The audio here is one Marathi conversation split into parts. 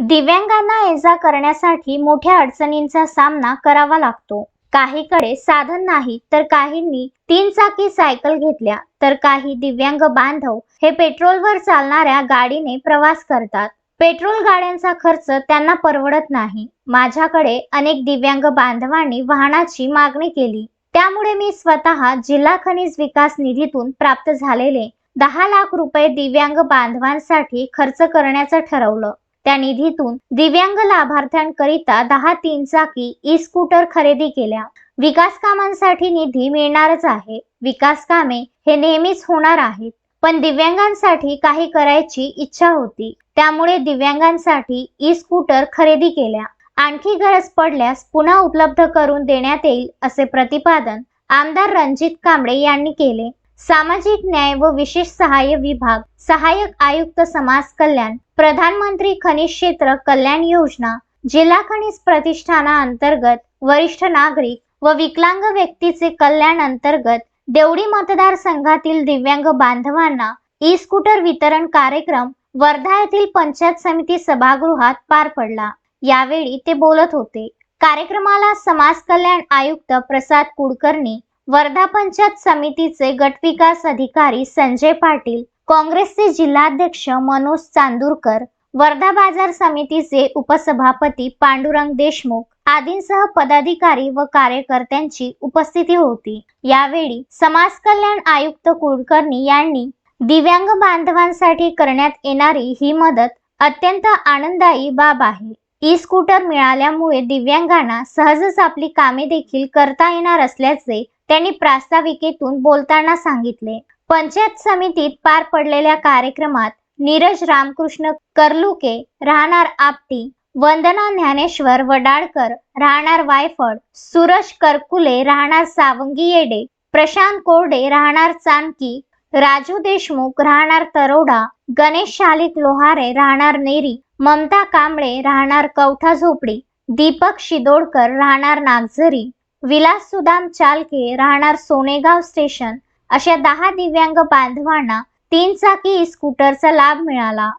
दिव्यांगांना ये जा करण्यासाठी मोठ्या अडचणींचा सामना करावा लागतो. काहीकडे साधन नाही तर काहींनी तीन चाकी सायकल घेतल्या तर काही दिव्यांग बांधव हे पेट्रोलवर चालणाऱ्या गाडीने प्रवास करतात. पेट्रोल गाड्यांचा खर्च त्यांना परवडत नाही. माझ्याकडे अनेक दिव्यांग बांधवांनी वाहनाची मागणी केली. त्यामुळे मी स्वतः जिल्हा खनिज विकास निधीतून प्राप्त झालेले दहा लाख रुपये दिव्यांग बांधवांसाठी खर्च करण्याचं ठरवलं. त्या निधीतून दिव्यांग लाभार्थ्यांकरिता दहा तीन चाकी ई स्कूटर खरेदी केल्या. विकास कामांसाठी निधी मिळणारच आहे. विकास कामे हे नेहमीच होणार आहेत. पण दिव्यांगांसाठी काही करायची इच्छा होती. त्यामुळे दिव्यांगांसाठी ई स्कूटर खरेदी केल्या. आणखी गरज पडल्यास पुन्हा उपलब्ध करून देण्यात येईल असे प्रतिपादन आमदार रणजित कांबळे यांनी केले. सामाजिक न्याय व विशेष सहाय्य विभाग सहाय्यक आयुक्त समाज कल्याण प्रधानमंत्री खनिज क्षेत्र कल्याण योजना जिल्हा खनिज प्रतिष्ठाना अंतर्गत वरिष्ठ नागरिक व विकलांग व्यक्तीचे कल्याण अंतर्गत देवडी मतदारसंघातील दिव्यांग बांधवांना ई स्कूटर वितरण कार्यक्रम वर्धा येथील पंचायत समिती सभागृहात पार पडला. यावेळी ते बोलत होते. कार्यक्रमाला समाज कल्याण आयुक्त प्रसाद कुडकर्णी वर्धा पंचायत समितीचे गटविकास अधिकारी संजय पाटील काँग्रेसचे जिल्हाध्यक्ष मनोज चांदूरकर वर्धा बाजार समितीचे उपसभापती पांडुरंग देशमुख आदींसह पदाधिकारी व कार्यकर्त्यांची उपस्थिती होती. यावेळी समाज कल्याण आयुक्त कुलकर्णी यांनी दिव्यांग बांधवांसाठी करण्यात येणारी ही मदत अत्यंत आनंददायी बाब आहे. ई स्कूटर मिळाल्यामुळे दिव्यांगांना सहजच आपली कामे देखील करता येणार असल्याचे त्यांनी प्रास्ताविकेतून बोलताना सांगितले. पंचायत समितीत पार पडलेल्या कार्यक्रमात नीरज रामकृष्ण कर्लुके राहणार आपटी वंदना ज्ञानेश्वर वडाळकर राहणार वायफळ सुरज करकुले राहणार सावंगी येडे प्रशांत कोरडे राहणार चानकी राजू देशमुख राहणार तरोडा गणेश शालिक लोहारे राहणार नेरी ममता कांबळे राहणार कवठा झोपडी दीपक शिदोडकर राहणार नागझरी विलास सुदाम चालके राहणार सोनेगाव स्टेशन. अशा दहा दिव्यांग बांधवांना तीन चाकी स्कूटरचा लाभ मिळाला.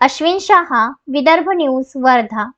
अश्विन शहा विदर्भ न्यूज वर्धा.